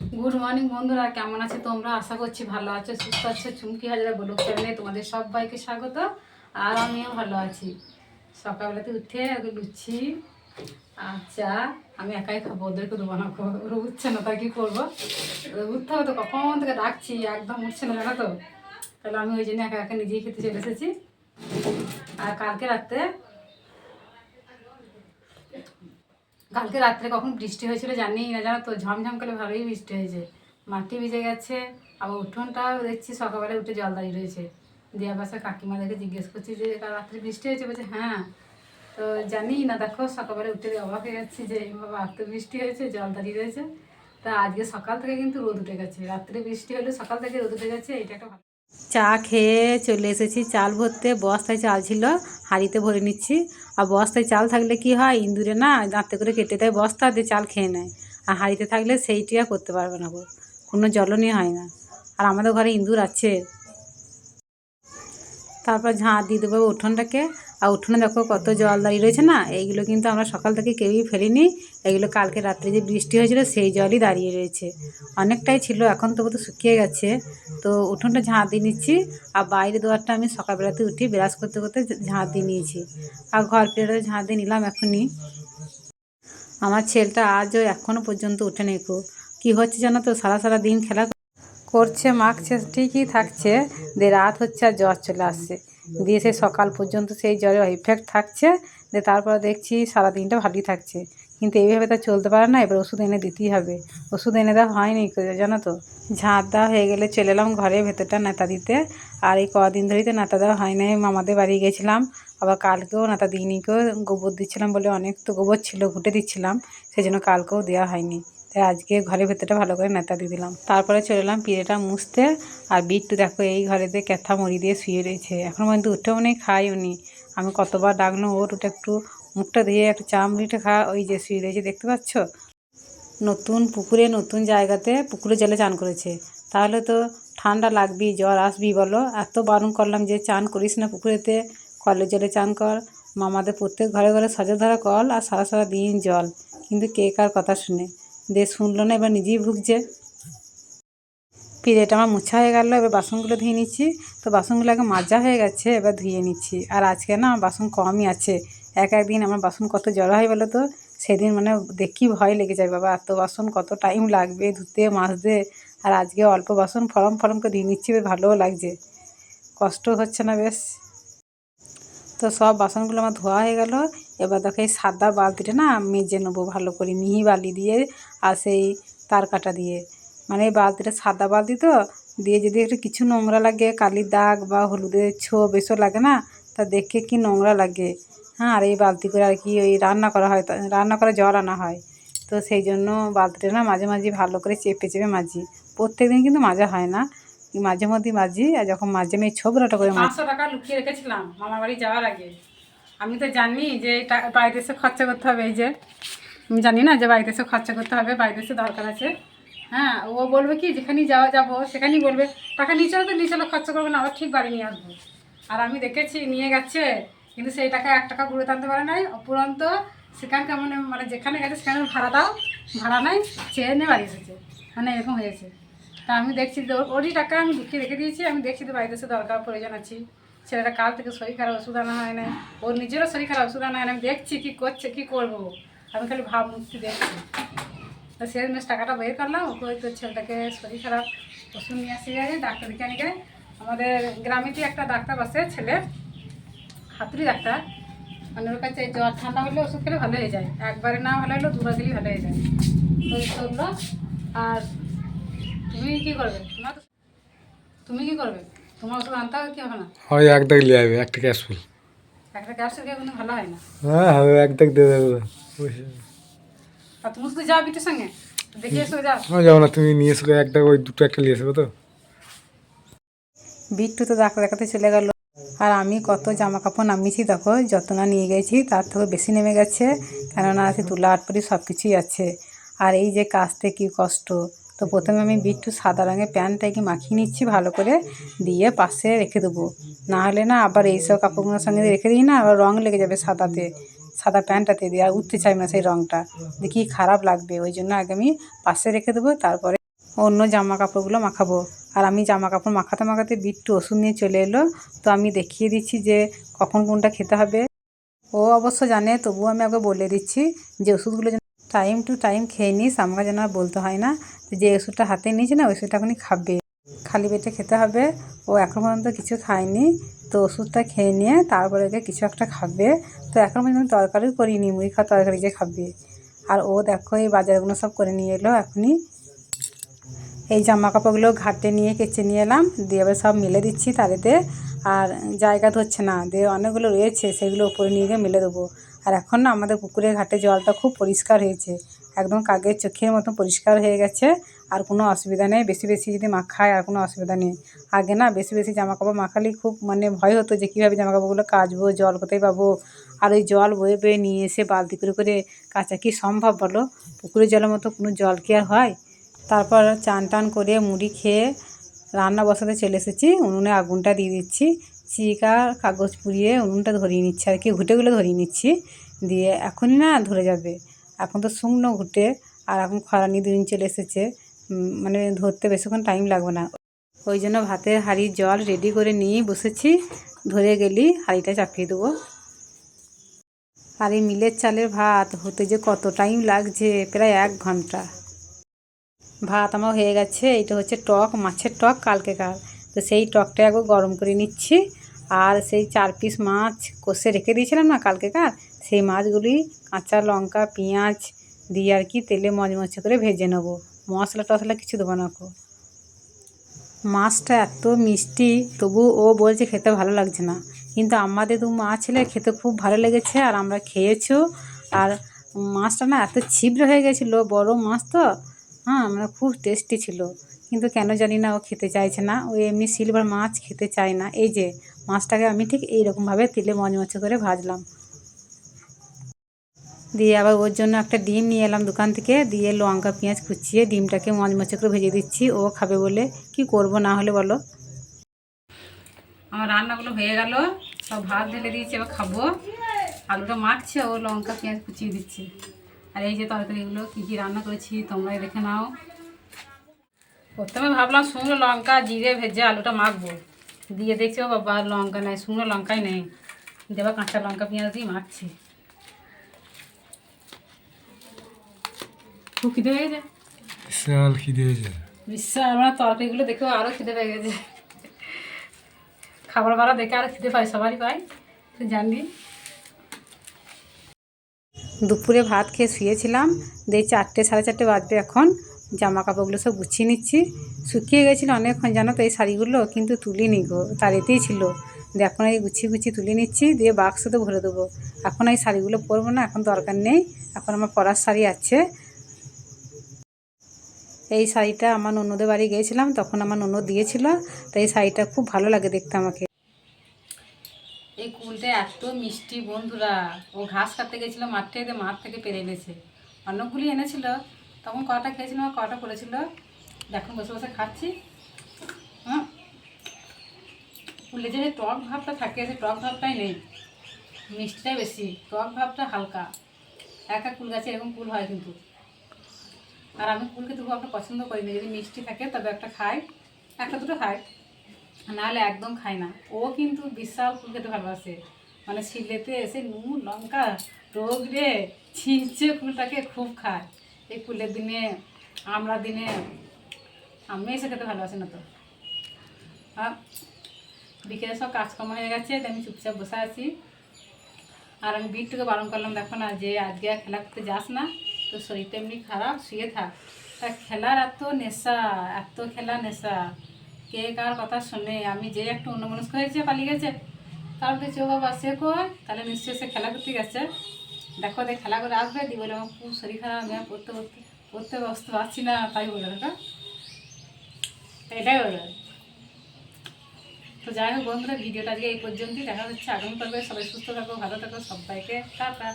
Good morning বন্ধুরা। কেমন আছে তোমরা? আশা করছি ভালো আছো, সুস্থ আছো। চুমকি হাজারা ব্লগ চ্যানেলে তোমাদের সবাইকে স্বাগত। আর আমিও ভালো আছি। সকালবেলাতে উঠে আগে লুচি চা আমি একাই খাব, ওদেরকে দেবো না। ওরা উঠছে না তা কি করব? উঠতে হবে তো, কখন থেকে ডাকছি? একদম উঠছে না, জানো তো? তাহলে আমি ওই জন্য একা একা নিজেই খেতে চলে এসেছি। আর কালকে রাত্রে কালকে রাত্রে কখন বৃষ্টি হয়েছিল জানি না, জানো তো? ঝমঝম করে ভালোই বৃষ্টি হয়েছে। মাটি ভিজে গেছে, আবার উঠোনটাও দেখছি সকালবেলা উঠে জল দাঁড়িয়ে রয়েছে। দিয়া কাকিমা দেখে জিজ্ঞেস করছি যে, কাল রাত্রে বৃষ্টি হয়েছে? বলছে হ্যাঁ। তো জানি না, দেখো সকালবেলা উঠে অবাক হয়ে যাচ্ছি যে এইভাবে এত বৃষ্টি হয়েছে, জল দাঁড়িয়ে রয়েছে। তা আজকে সকাল থেকে কিন্তু রোদ উঠে গেছে। রাত্রে বৃষ্টি হলে সকাল থেকে রোদ উঠে গেছে, এটা একটা চা খেয়ে চলে এসেছি। চাল ভরতে, বস্তায় চাল ছিল, হাঁড়িতে ভরে নিচ্ছি। আর বস্তায় চাল থাকলে কি হয়? ইন্দুরে না দাঁতে করে কেটে দেয় বস্তা, দিয়ে চাল খেয়ে নেয়। আর হাঁড়িতে থাকলে সেইটি আর করতে পারবে না গো কোনো জ্বলনই হয় না। আর আমাদের ঘরে ইন্দুর আছে। তারপর ঝাঁ দিয়ে দেবো উঠোনটাকে। আর উঠোনে দেখো কত জল দাঁড়িয়ে রয়েছে না? এইগুলো কিন্তু আমরা সকাল থেকে কেউই ফেলিনি। এগুলো কালকে রাত্রে যে বৃষ্টি হয়েছিল, সেই জলই দাঁড়িয়ে রয়েছে। অনেকটাই ছিল, এখন তবু তো শুকিয়ে গেছে। তো উঠোনটা ঝাঁ দিয়ে নিচ্ছি, আর বাইরে দুয়ারটা আমি সকালবেলাতে উঠি ব্রাশ করতে করতে ঝাঁ দিয়ে নিয়েছি। আর ঘর পেড়ে ঝাঁ দিয়ে নিলাম এখনই। আমার ছেলেটা আজও এখনও পর্যন্ত উঠে নেই কো হচ্ছে জানো তো? সারা সারা দিন খেলা করছে, মাখছে, ঠিকই থাকছে। দিয়ে রাত হচ্ছে আর জ্বর চলে আসছে। দিয়ে সেই সকাল পর্যন্ত সেই জ্বরের ইফেক্ট থাকছে, দিয়ে তারপরে দেখছি সারা দিনটা ভালোই থাকছে। কিন্তু এইভাবে তো চলতে পারে না, এবার ওষুধ এনে দিতেই হবে। ওষুধ এনে দেওয়া হয়নি জানো তো? ঝাঁট দেওয়া হয়ে গেলে চলে এলাম ঘরে ভেতরটা নেতা দিতে। আর এই কদিন ধরেই তো নেতা দেওয়া হয় নাই, মামাদের বাড়ি গেছিলাম। আবার কালকেও নেতা দিইনি কেউ গোবর দিচ্ছিলাম বলে অনেক তো গোবর ছিল, ঘুটে দিচ্ছিলাম। সেই জন্য কালকেও দেওয়া হয়নি। তাই আজকে ঘরের ভেতরটা ভালো করে নেতা দিয়ে দিলাম। তারপরে চলে এলাম পিড়েটা মুছতে। আর বিট্টু দেখো এই ঘরেতে ক্যাথা মুড়ি দিয়ে শুয়ে রয়েছে। এখন পর্যন্ত উঠেও নেই খাই উনি আমি কতবার ডাকলো, ওর ওটা একটু মুখটা দিয়ে একটু চা মুড়িটা খা, ওই যে শুয়ে রয়েছে, দেখতে পাচ্ছ? নতুন পুকুরে, নতুন জায়গাতে পুকুরে জলে চান করেছে। তাহলে তো ঠান্ডা লাগবেই জ্বর আসবি বলো। এত বারণ করলাম যে চান করিস না পুকুরেতে, কলের জলে চান কর। মামাদের প্রত্যেক ঘরে ঘরে সজা ধরা কল আর সারা সারা দিন জল। কিন্তু কে কার কথা শুনে? দে শুনলো না, এবার নিজেই ভুগছে। পিড়েটা আমার মোছা হয়ে গেল, এবার বাসনগুলো ধুয়ে নিচ্ছি। তো বাসনগুলো আগে মাজা হয়ে গেছে, এবার ধুয়ে নিচ্ছি। আর আজকে না আমার বাসন কমই আছে। এক একদিন আমার বাসন কত জড়ো হয় বলো তো? সেদিন মানে দেখি ভয় লেগে যায়, বাবা, এত বাসন কত টাইম লাগবে, ধুতে, মাজতে। আর আজকে অল্প বাসন ফরম ফরম করে ধুয়ে নিচ্ছি, বেশ ভালোও লাগছে। কষ্ট হচ্ছে না, বেশ। তো সব বাসনগুলো আমার ধোয়া হয়ে গেল। এবার দেখো এই সাদা বালতিটা না মেজে নেব ভালো করে, মিহি বালি দিয়ে আর সেই তার কাটা দিয়ে। মানে এই বালতিটা সাদা বালতি তো, দিয়ে যদি একটু কিছু নোংরা লাগে, কালির দাগ বা হলুদের ছোপ এসব লাগে না, তা দেখে কি নোংরা লাগে। হ্যাঁ আর এই বালতি করে আর কি ওই রান্না করা হয় রান্না করে জল আনা হয়। তো সেই জন্য বালতিটা না মাঝে মাঝে ভালো করে চেপে চেপে মাজি। প্রত্যেক দিন কিন্তু মাজা হয় না। মাঝে মধ্যে মাঝি আর যখন মাঝে আমি ছোবরাটা করে পাঁচশো টাকা লুকিয়ে রেখেছিলাম মামার বাড়ি যাওয়ার আগে। আমি তো জানি যে বাড়িতে এসে খরচা করতে হবে, এই যে। আমি জানি না যে বাড়িতে এসে খরচা করতে হবে, বাড়িতে এসে দরকার আছে। হ্যাঁ ও বলবে কি, যেখানেই যাওয়া যাব, সেখানেই বলবে, টাকা নিচে তো নিয়ে চলো খরচা করবে না, আবার ঠিক বাড়ি নিয়ে আসব। আর আমি দেখেছি, নিয়ে গেছে, কিন্তু সেই টাকা এক টাকা ঘুরে টানতে পারে নাই। অপুরন্ত সেখানকার মানে মানে যেখানে গেছে, সেখানে ভাড়া দাও ভাড়া নাই, চেয়ে নিয়ে বাড়ি এসেছে। মানে এরকম হয়েছে। তা আমি দেখছি ওরই টাকা আমি লুকিয়ে রেখে দিয়েছি, আমি দেখছি তো বাড়িতে সে দরকার প্রয়োজন আছে ছেলেটা কাল থেকে শরীর খারাপ ওষুধ আনা হয় না ওর নিজেরও শরীর খারাপ ওষুধ আনা হয় না আমি দেখছি কী করছে, কী করব? আমি খালি ভাব মুক্তি দেখছি। তো জন্য টাকাটা বের করলাম ওকে ওই তো ছেলেটাকে শরীর খারাপ ওষুধ নিয়ে আসে যায় ডাক্তার গেলে। আমাদের গ্রামেতে একটা ডাক্তার বসে ছেলে হাতুড়ি ডাক্তার। মানে ওর কাছে জ্বর, ঠান্ডা হলে ওষুধ খেলে ভালো হয়ে যায়। একবারে না ভালো হলেও দুবার দিলেই ভালো হয়ে যায়। তো আর তুমি কি করবে? তোমার তুমি কি করবে? তোমার ওষুধ আনতে হবে কি হবে না? হয় এক দাগ লিয়ে আসবে একটা ক্যাশফুল একটা ক্যাপসুল খেয়ে কিন্তু ভালো হয় না। হ্যাঁ হবে এক দাগ দিয়ে দেবে। আর তুমি শুধু যাও বিটুর সঙ্গে। দেখে এসো যাও। আমি যাব না তুমি নিয়ে এসো ওই দুটো একটা নিয়ে আসবে তো। বিট্টু তো ডাক্তার দেখাতে চলে গেল। আর আমি কত জামা কাপড় নামিয়েছি দেখো যত না নিয়ে গেছি তার থেকে বেশি নেমে গেছে। কেননা আছে তুলা আটপরি সব কিছুই আছে। আর এই যে কাজতে কি কষ্ট। তো প্রথমে আমি বিট্টু সাদা রঙের প্যান্টটাকে মাখিয়ে নিচ্ছি, ভালো করে দিয়ে পাশে রেখে দেবো। না হলে না আবার এইসব কাপড়গুলোর সঙ্গে রেখে দিই না, আবার রং লেগে যাবে সাদাতে, সাদা প্যান্টটাতে দিয়ে, আর উঠতে চাই না সেই রঙটা দেখি খারাপ লাগবে, ওই জন্য আগে আমি পাশে রেখে দেবো, তারপরে অন্য জামা কাপড়গুলো মাখাবো। আর আমি জামা কাপড় মাখাতে মাখাতে বিট্টু ওষুধ নিয়ে চলে এলো, তো আমি দেখিয়ে দিচ্ছি যে কখন কোনটা খেতে হবে। ও অবশ্য জানে, তবুও আমি ওকে বলে দিচ্ছি যে ওষুধগুলো টাইম টু টাইম খেয়ে নিস, আমাকে যেন আর বলতে হয় না যে ওষুধটা হাতে নিয়েছে না ওষুধটা এখনই খাবে। খালি পেটে খেতে হবে। ও এখন পর্যন্ত কিছু খায়নি। তো ওষুধটা খেয়ে নিয়ে তারপরে ওকে কিছু একটা খাবে। তো এখন পর্যন্ত তরকারি করিনি, মুড়ি খাওয়া তরকারি যে খাবে। আর ও দেখো এই বাজারগুলো সব করে নিয়ে এলো এখনই। এই জামা কাপড়গুলো ঘাটে নিয়ে কেচে নিয়ে এলাম। দিয়ে এবার সব মেলে দিচ্ছি তারেতে আর জায়গা ধরছে না, দিয়ে অনেকগুলো রয়েছে, সেগুলো উপরে নিয়ে গিয়ে মেলে দেবো। আর এখন না আমাদের পুকুরের ঘাটে জলটা খুব পরিষ্কার হয়েছে। একদম কাকের চোখের মতো পরিষ্কার হয়ে গেছে। আর কোনো অসুবিধা নেই। বেশি বেশি যদি মাখায় আর কোনো অসুবিধা নেই। আগে না বেশি বেশি জামা কাপড় মাখালেই খুব মানে ভয় হতো যে কীভাবে জামা কাপড়গুলো কাচবো, জল কোথায় পাবো? আর ওই জল বয়ে বয়ে নিয়ে এসে বালতি করে করে কাচা কি সম্ভব বলো? পুকুরের জলের মতো কোনো জল কি আর হয়? তারপর চান টান করে মুড়ি খেয়ে রান্না বসাতে চলে এসেছি। উনুনে আগুনটা দিয়ে দিচ্ছি। চিকা, কাগজ পুড়িয়ে উনুনটা ধরিয়ে নিচ্ছি আর কি, ঘুটেগুলো ধরিয়ে নিচ্ছি। দিয়ে এখনই না ধরে যাবে। এখন তো শুকনো ঘুটে আর এখন খরানি দিন চলে এসেছে। মানে ধরতে বেশিক্ষণ টাইম লাগবে না। ওই জন্য ভাতের হাঁড়ির জল রেডি করে নিয়ে বসেছি। ধরে গেলি হাঁড়িটা চাপিয়ে দেবো। আর এই মিলের চালের ভাত হতে যে কত টাইম লাগছে, প্রায় এক ঘণ্টা। ভাত আমার হয়ে গেছে, এটা হচ্ছে টক, মাছের টক কালকে কালকেকার। তো সেই টকটা একবার গরম করে নিচ্ছি। আর সেই চার পিস মাছ কষে রেখে দিয়েছিলাম না কালকেকার, সেই মাছগুলি কাঁচা লঙ্কা, পেঁয়াজ দিয়ে আর কি তেলে মচমচে করে ভেজে নেব। মশলা টশলা কিছু দেবো না কো। মাছটা এত মিষ্টি তবু ও বলছে খেতে ভালো লাগছে না। কিন্তু আমাদের দু মা ছেলে খেতে খুব ভালো লেগেছে আর আমরা খেয়েছো। আর মাছটা না এত ছিদ্র হয়ে গেছিল, বড় মাছ তো। হ্যাঁ মানে খুব টেস্টি ছিল। কিন্তু কেন জানি না ও খেতে চাইছে না। ও এমনি সিলভার মাছ খেতে চায় না। এই যে মাছটাকে আমি ঠিক এইরকমভাবে তেলে মচমচে করে ভাজলাম। দিয়ে আবার ওর জন্য একটা ডিম নিয়ে এলাম দোকান থেকে, দিয়ে লঙ্কা, পেঁয়াজ কুচিয়ে ডিমটাকে মচমচে করে ভেজে দিচ্ছি। ও খাবে বলে কি করব না হলে বলো? আমার রান্নাগুলো হয়ে গেল, সব ভাত ঢেলে দিয়েছি, এবার খাব। আলুটা মাখছে, ও লঙ্কা, পেঁয়াজ কুচিয়ে দিচ্ছে। আর এই যে তরকারিগুলো, কী কী রান্না করেছি, তোমরাই দেখে নাও। প্রথমে ভাবলাম শুকনো লঙ্কা, জিরে, ভেজে আলুটা মাখবো। দিয়ে দেখছি বাবা লঙ্কা নেই শুকনো লঙ্কাই নেই। দেবা কাঁচা লঙ্কা পেঁয়াজ দিয়ে মাখছি। খুব খিদে হয়ে বিশাল খিদে হয়েছে বিশ্বাস আমার তরকারিগুলো দেখেও আরও খিদে পেয়ে গেছে। খাবার বাড়া দেখে আরও খিদে পায় সবারই পায়। তুই জানবি। দুপুরে ভাত খেয়ে শুয়েছিলাম দিয়ে চারটে সাড়ে চারটে বাজবে এখন। জামা কাপড়গুলো সব গুছিয়ে নিচ্ছি। শুকিয়ে গেছিল অনেকক্ষণ জানো তো এই শাড়িগুলো, কিন্তু তুলিনি গো, তার এতেই ছিল। দিয়ে এখন এই গুছিয়ে গুছিয়ে তুলে নিচ্ছি, দিয়ে বাক্সতে ভরে দেবো। এখন এই শাড়িগুলো পরবো না, এখন দরকার নেই, এখন আমার পরার শাড়ি আছে। এই শাড়িটা আমার ননদের বাড়ি গিয়েছিলাম, তখন আমার ননদ দিয়েছিল, তো এই শাড়িটা খুব ভালো লাগে দেখতে আমাকে। এই কুলটা এত মিষ্টি বন্ধুরা, ও ঘাস কাটতে গেছিল মাঠ থেকে মাঠ থেকে পেরে এনেছে। অনেকগুলি এনেছিল তখন কটা খেয়েছিলাম, আর কটা করেছিল দেখুন, বসে বসে খাচ্ছি। হ্যাঁ কুলে যে টক ভাবটা থাকে, সে টক ভাবটাই নেই। মিষ্টিটাই বেশি, টক ভাবটা হালকা। এক এক কুল গাছে এরকম কুল হয় কিন্তু। আর আমি কুল খেতে খুব একটা পছন্দ করি না। যদি মিষ্টি থাকে, তবে একটা খাই। একটা দুটো খাই। নাহলে একদম খাই না। ও কিন্তু বিশাল ফুল খেতে ভালোবাসে। মানে শিলেতে এসে নুন, লঙ্কা, রোগ রে, ছিঁচে ফুলটাকে খুব খায়। এই ফুলের দিনে, আমরা দিনে আমি এসে খেতে ভালোবাসি না তো? বিকেলে সব কাজকর্ম হয়ে গেছে আমি চুপচাপ বসে আছি। আর আমি বিটটুকে বারণ করলাম, দেখো না যে আজকে আর খেলা করতে যাস না, তো শরীরটা এমনি খারাপ, শুয়ে থাক। তা খেলার এত নেশা, এত খেলা নেশা, কে কার কথা শোনে? আমি যে একটু অন্যমনস্ক হয়েছে, পালিয়ে গেছে তারপর ও বাবা সে কয় তাহলে নিশ্চয়ই সে খেলা করতে গেছে। দেখো, দেখ, খেলা করে আসবে দিয়ে বলে আমার খুব শরীর খারাপ, আমি পড়তে পড়তে পড়তে বসতে পারছি না, তাই বলে দেখো এটাই বলে তো যাই হোক বন্ধুরা, ভিডিওটা আজকে এই পর্যন্তই। দেখা হচ্ছে আগামী পর্বে। সবাই সুস্থ থাকো, ভালো থাকো, সবাইকে, টাটা।